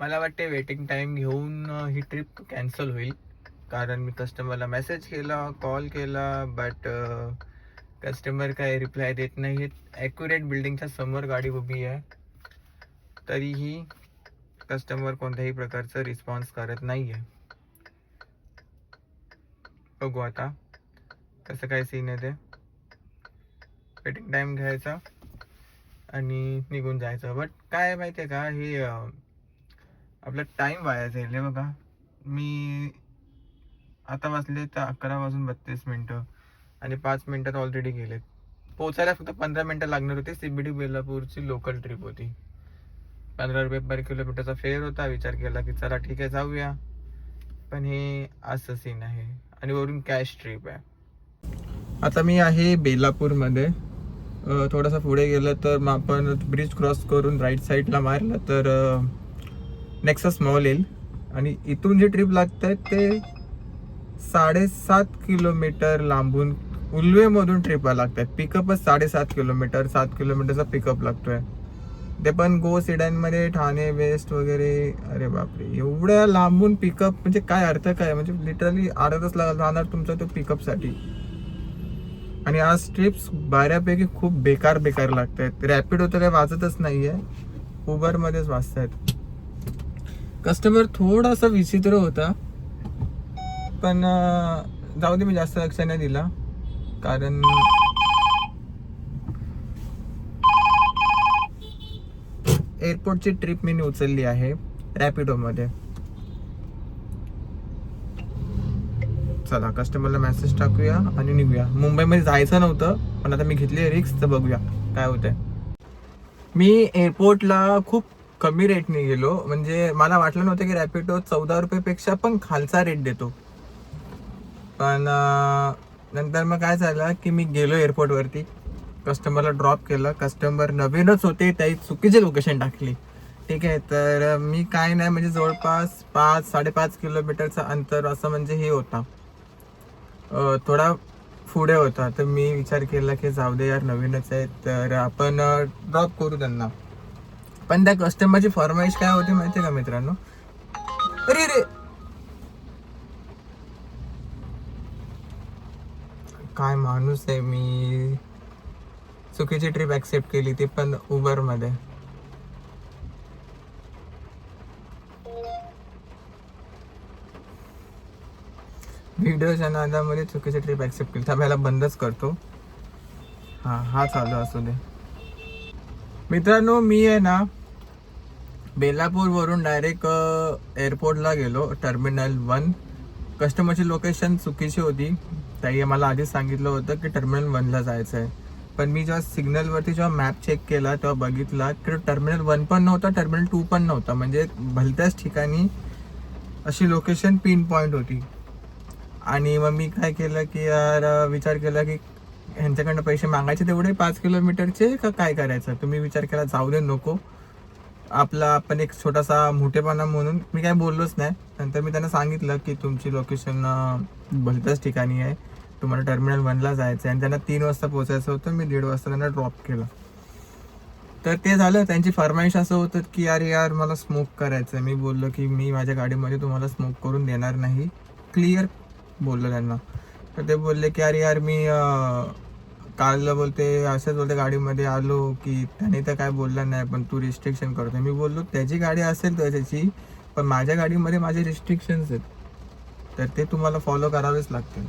मला वाटते waiting time घेऊन ही ट्रिप कॅन्सल होईल. कारण मी कस्टमरला मेसेज केला कॉल केला बट कस्टमर काय रिप्लाय देत नाही ॲक्युरेट बिल्डिंगच्या समोर गाडी उभी आहे. तरीही कस्टमर कोणत्याही प्रकारचा रिस्पॉन्स करत नाही आहे बघू आता कसं काय सीन आहे ते. वेटिंग टाईम घ्यायचा आणि निघून जायचं. बट काय माहिती आहे का हे आपला टाइम वाया जाईल. हे बघा. मी आता वाजले तर अकरा वाजून बत्तीस मिनटं आणि पाच मिनटात ऑलरेडी गेलेत. पोचायला फक्त पंधरा मिनटं लागणार होती. सी बी डी बेलापूरची लोकल ट्रिप होती. पंधरा रुपये पर किलोमीटरचा फेअर होता. विचार केला की चला ठीक आहे जाऊया. पण हे असं सीन आहे. आणि वरून कॅश ट्रिप आहे. आता मी आहे बेलापूरमध्ये. थोडंसं थोडासा पुढे गेलं तर मग आपण ब्रिज क्रॉस करून राईट साईडला मारलं तर नेक्सस मॉल येईल आणि इथून जे ट्रिप लागत आहे ते साडेसात किलोमीटर लांबून उल्वेमधून ट्रिपा लागतात पिकअपच साडेसात किलोमीटर सात किलोमीटरचा पिकअप लागतोय. ते पण गो सिडॅनमध्ये ठाणे वेस्ट वगैरे. अरे बापरे एवढ्या लांबून पिकअप म्हणजे काय अर्थ काय? म्हणजे लिटरली अर्धा तास लाग- राहणार तुमचा तो पिकअपसाठी आणि आज ट्रिप्स बऱ्यापैकी खूप बेकार बेकार लागत आहेत रॅपिड तर काही वाजतच आहे उबरमध्येच वाजत आहेत कस्टमर थोडासा विचित्र होता. पण जाऊ दे मी जास्त लक्ष नाही दिला. कारण एअरपोर्टची ट्रिप मी उचलली आहे रॅपिडोमध्ये. चला कस्टमरला मेसेज टाकूया आणि निघूया. मुंबईमध्ये जायचं नव्हतं पण आता मी घेतली रिक्स तर बघूया. काय होतंय. मी एअरपोर्टला खूप कमी रेटने गेलो. म्हणजे मला वाटलं नव्हतं की रॅपिडो चौदा रुपयेपेक्षा पण खालचा रेट देतो. पण नंतर मग काय झालं की मी गेलो एअरपोर्टवरती कस्टमरला ड्रॉप केलं. कस्टमर नवीनच होते त्याही चुकीचे लोकेशन टाकली. ठीक आहे तर मी काय नाही म्हणजे जवळपास पाच साडेपाच किलोमीटरचं अंतर असं म्हणजे हे होता. थोडा पुढे होता. तर मी विचार केला की जाऊ दे यार नवीनच आहे. तर आपण ड्रॉप करू त्यांना. पण त्या कस्टमरची फरमाईश काय होती माहिती का मित्रांनो? अरे रे काय माणूस आहे मी. चुकीची ट्रिप ऍक्सेप्ट केली ती पण उबरमध्ये. व्हिडिओच्या नादामध्ये चुकीची ट्रिप ऍक्सेप्ट केली. थांबायला बंदच करतो. हा हा चालू असू दे. मित्रांनो मी आहे ना बेलापूरवरून डायरेक्ट एअरपोर्टला गेलो टर्मिनल वन कस्टमरची लोकेशन चुकीची होती. ताई मला आधीच सांगितलं होतं की टर्मिनल वनला जायचं आहे पण मी जेव्हा सिग्नलवरती जेव्हा मॅप चेक केला तेव्हा बघितला की टर्मिनल वन पण नव्हता टर्मिनल टू पण नव्हता. म्हणजे भलत्याच ठिकाणी अशी लोकेशन पिन पॉईंट होती. आणि मग मी काय केलं की यार विचार केला की ह्यांच्याकडनं पैसे मागायचे तेवढे पाच किलोमीटरचे का काय करायचं? तुम्ही विचार केला जाऊ दे नको. आपला आपण एक छोटासा मोठेपणा म्हणून मी काय बोललोच नाही. नंतर मी त्यांना सांगितलं की तुमची लोकेशन भलत्याच ठिकाणी आहे. तुम्हाला टर्मिनल वनला जायचं आहे. आणि त्यांना तीन वाजता पोचायचं होतं. मी दीड वाजता त्यांना ड्रॉप केलं. तर ते झालं. त्यांची फरमाईश असं होतं की अरे यार मला स्मोक करायचं आहे मी बोललो की मी माझ्या गाडीमध्ये तुम्हाला स्मोक करून देणार नाही. क्लिअर बोललो त्यांना. तर ते बोलले की अरे यार मी काल बोलते असंच बोलते गाडीमध्ये आलो की त्याने तर काय बोलला नाही पण तू रिस्ट्रिक्शन करतो मी बोललो त्याची गाडी असेल तर त्याची पण माझ्या गाडीमध्ये माझे रिस्ट्रिक्शन्स आहेत. तर ते तुम्हाला फॉलो करावेच लागतील.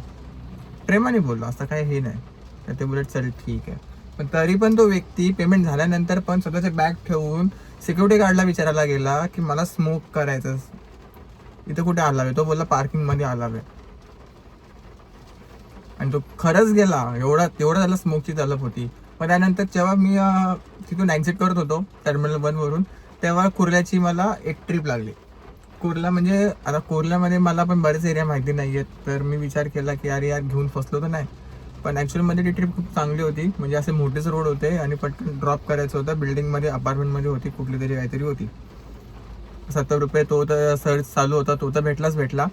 प्रेमाने बोललो असं काही हे नाही. तर ते बोलत चल ठीक आहे. पण तरी पण तो व्यक्ती पेमेंट झाल्यानंतर पण स्वतःचे बॅग ठेवून सिक्युरिटी गार्डला विचारायला गेला की मला स्मोक करायचं इथं कुठे आलावे? तो बोलला पार्किंगमध्ये आलावे. आणि तो खरंच गेला. एवढा तेवढा त्याला स्मोकची तलप होती. मग त्यानंतर जेव्हा मी तिथून एक्झिट करत होतो टर्मिनल वनवरून तेव्हा कुर्ल्याची मला एक ट्रिप लागली. कुर्ला म्हणजे आता कुर्ल्यामध्ये मला पण बरेच एरिया माहिती नाही आहेत तर मी विचार केला की अरे यार घेऊन फसलो तर नाही. पण ॲक्च्युअलमध्ये ती ट्रिप खूप चांगली होती. म्हणजे असे मोठेच रोड होते आणि पटकन ड्रॉप करायचं होतं. बिल्डिंगमध्ये अपार्टमेंटमध्ये होती कुठली तरी काहीतरी होती. सत्तर रुपये तो तर सर्च चालू होता तो तर भेटलाच भेटला.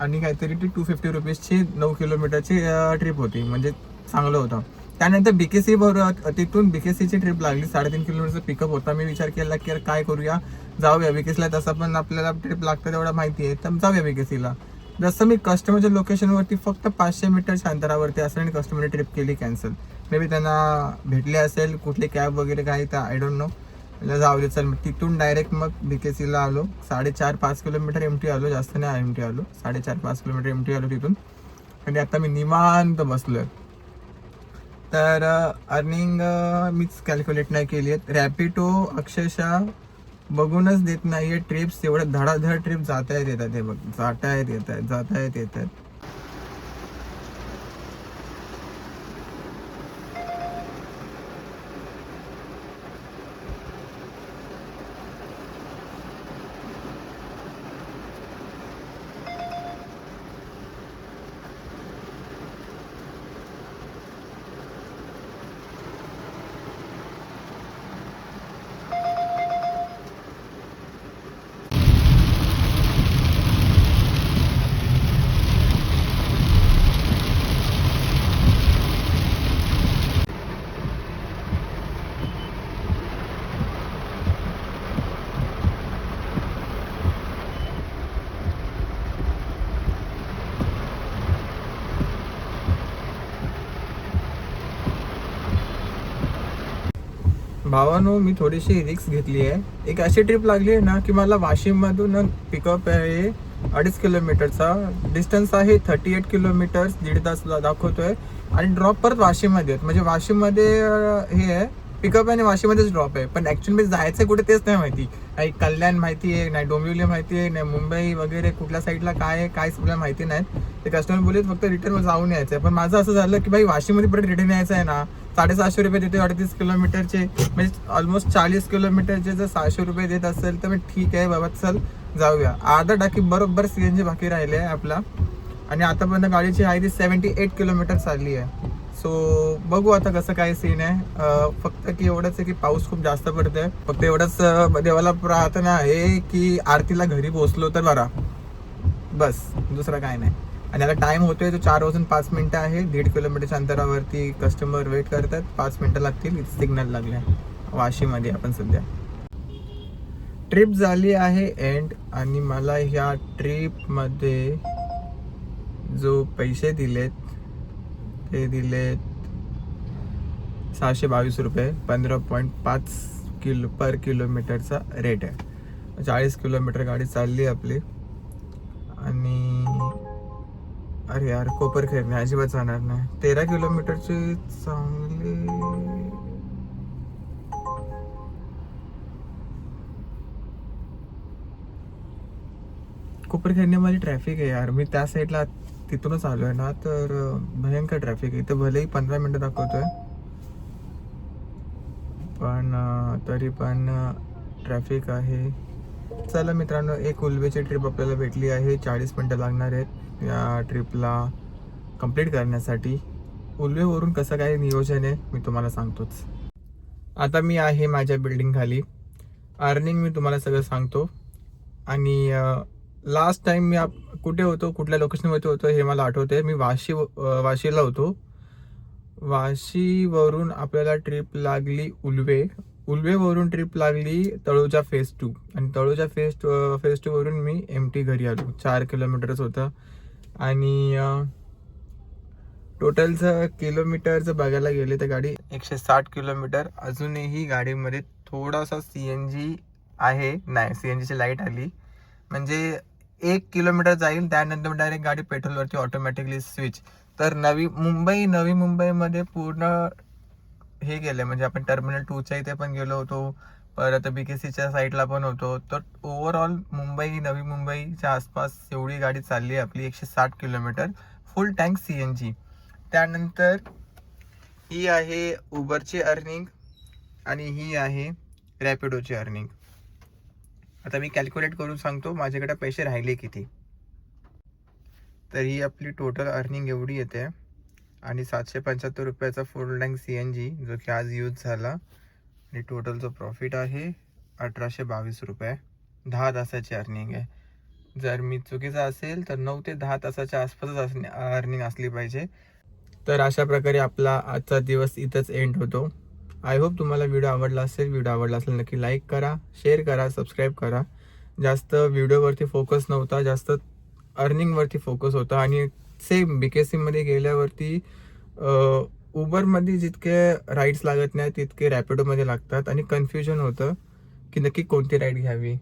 आणि काहीतरी ती टू फिफ्टी रुपीजची नऊ किलोमीटरची ट्रिप होती. म्हणजे चांगलं होतं. त्यानंतर बी के सी बरोबर तिथून बी केसीची ट्रिप लागली. साडेतीन किलोमीटरचा पिकअप होता. मी विचार केला की काय करूया? जाऊया बी केसीला तसं पण आपल्याला ट्रिप लागतं तेवढं माहिती आहे. तर जाऊया बी केसीला जसं मी कस्टमरच्या लोकेशनवरती फक्त पाचशे मीटरच्या अंतरावरती असेल आणि कस्टमरने ट्रिप केली कॅन्सल मे बी त्यांना भेटले असेल कुठली कॅब वगैरे काही तर आय डोंट नो जाऊ दे चल. मग तिथून डायरेक्ट मग बीकेसीला आलो. साडेचार पाच किलोमीटर एम टी आलो. जास्त नाही एम टी आलो. साडेचार पाच किलोमीटर एम टी आलो तिथून. आणि आता मी निवांत आहे तर अर्निंग मीच कॅल्क्युलेट नाही केली आहेत. रॅपिडो अक्षरशः बघूनच देत नाही आहे ट्रिप्स एवढ्या धडाधड ट्रिप जात आहेत येतात हे बघ जात आहेत येत आहेत जात आहेत येत आहेत भावानो मी थोडीशी रिक्स घेतली आहे. एक अशी ट्रिप लागली आहे ना की मला वाशिममधून पिकअप आहे. अडीच किलोमीटरचा. डिस्टन्स आहे थर्टी एट किलोमीटर्स दीड तास दाखवतोय. आणि ड्रॉप परत वाशिममध्ये आहेत. म्हणजे वाशिममध्ये हे आहे. पिकअप आणि वाशीमध्येच ड्रॉप आहे. पण ॲक्च्युली मी म्हणजे जायचं कुठे तेच नाही माहिती. काही कल्याण माहिती आहे नाही डोंबिवली माहिती आहे नाही मुंबई वगैरे कुठल्या साईडला काय आहे काय सगळं माहिती नाही. ते कस्टमर बोलले फक्त रिटर्न जाऊन यायचं आहे पण माझं असं झालं की भाई वाशीमध्ये परत रिटर्न यायचं आहे ना साडेसहाशे रुपये देते अडतीस किलोमीटरचे म्हणजे ऑलमोस्ट चाळीस किलोमीटरचे जर सहाशे रुपये देत असेल तर मी ठीक आहे बाबा चल जाऊया. अर्धा टाकी बरोबर सी एन जी बाकी राहिले आहे आपला. आणि आतापर्यंत गाडीची आहे ती सेवन्टी एट किलोमीटर चालली आहे. सो बघू आता कसं काय सीन आहे. फक्त की एवढंच आहे की पाऊस खूप जास्त पडतोय. फक्त एवढंच देवाला प्रार्थना आहे की आरतीला घरी पोहोचलो तर बरा. बस दुसरं काय नाही. आणि आता टाइम होतोय तो चार वाजून पाच मिनिटं आहे. दीड किलोमीटरच्या अंतरावरती कस्टमर वेट करतात. पाच मिनिटं लागतील. इथे सिग्नल लागले. वाशीमध्ये आपण सध्या. ट्रिप झाली आहे एंड आणि मला ह्या ट्रिपमध्ये जो पैसे दिलेत ते दिले सहाशे बावीस रुपये. पंधरा पॉईंट पाच किलो पर किलोमीटरचा रेट आहे. चाळीस किलोमीटर गाडी चालली आहे आपली. आणि अरे यार कोपर खेळणे अजिबात जाणार नाही. तेरा किलोमीटरची चांगली कोपर माझी ट्रॅफिक आहे यार. मी त्या साईडला तिथूनच आलो आहे ना तर भयंकर ट्रॅफिक इथं भलेही पंधरा मिनटं दाखवतोय. पण तरी पण ट्रॅफिक आहे. चला मित्रांनो एक उलवेची ट्रिप आपल्याला भेटली आहे. चाळीस मिनटं लागणार आहेत या ट्रिपला कंप्लीट करण्यासाठी. उलवेवरून कसं काय नियोजन आहे मी तुम्हाला सांगतोच. आता मी आहे माझ्या बिल्डिंग खाली. अर्निंग मी तुम्हाला सगळं सांगतो. आणि लास्ट टाइम मी आप- कुठे होतो कुठल्या लोकेशनवरती होतो हे मला आठवते मी वाशी वाशीला होतो. वाशीवरून आपल्याला ट्रिप लागली उल्वे. उल्वेवरून ट्रिप लागली तळोजा फेज टू आणि तळोजा फेज टू फेज टूवरून मी एम टी घरी आलो. चार किलोमीटरच होतं. आणि टोटलचं किलोमीटरचं बघायला गेले तर गाडी एकशे साठ किलोमीटर अजूनही गाडीमध्ये थोडासा सी एन जी आहे. नाही सी एन जीची लाइट आली. म्हणजे एक किलोमीटर जाईल त्यानंतर डायरेक्ट गाडी पेट्रोलवरती ऑटोमॅटिकली स्विच तर नवी मुंबई नवी मुंबईमध्ये पूर्ण हे गेले म्हणजे आपण टर्मिनल टूच्या इथे पण गेलो होतो. परत बीकेसीच्या साईडला पण होतो. तर ओव्हरऑल मुंबई नवी मुंबईच्या आसपास एवढी गाडी चालली आहे आपली एकशे साठ kilometre. Full tank C N G त्यानंतर ही आहे उबरची अर्निंग आणि ही आहे रॅपिडोची अर्निंग आता मी कॅल्क्युलेट करून सांगतो माझ्याकडे पैसे राहिले किती. तर ही आपली टोटल अर्निंग एवढी येते. आणि सातशे पंच्याहत्तर रुपयाचा four tank C N G जो की आज यूज झाला. आणि टोटल जो प्रॉफिट आहे अठराशे बावीस रुपये. दहा तासाची अर्निंग आहे. जर मी चुकीचा असेल तर नऊ ते दहा तासाच्या आसपासच असणे अर्निंग असली पाहिजे. तर अशा प्रकारे आपला आजचा दिवस इथंच एंड होतो. आय होप तुम्हाला व्हिडिओ आवडला असेल व्हिडिओ आवडला असेल नक्की लाईक करा शेअर करा सबस्क्राईब करा. जास्त व्हिडिओवरती फोकस नव्हता जास्त अर्निंगवरती फोकस होता आणि सेम बी के सीमध्ये गेल्यावरती उबरमध्ये जितके राईड्स लागत नाही तितके रॅपिडोमध्ये लागतात आणि कन्फ्युजन होतं की नक्की कोणती राईड घ्यावी.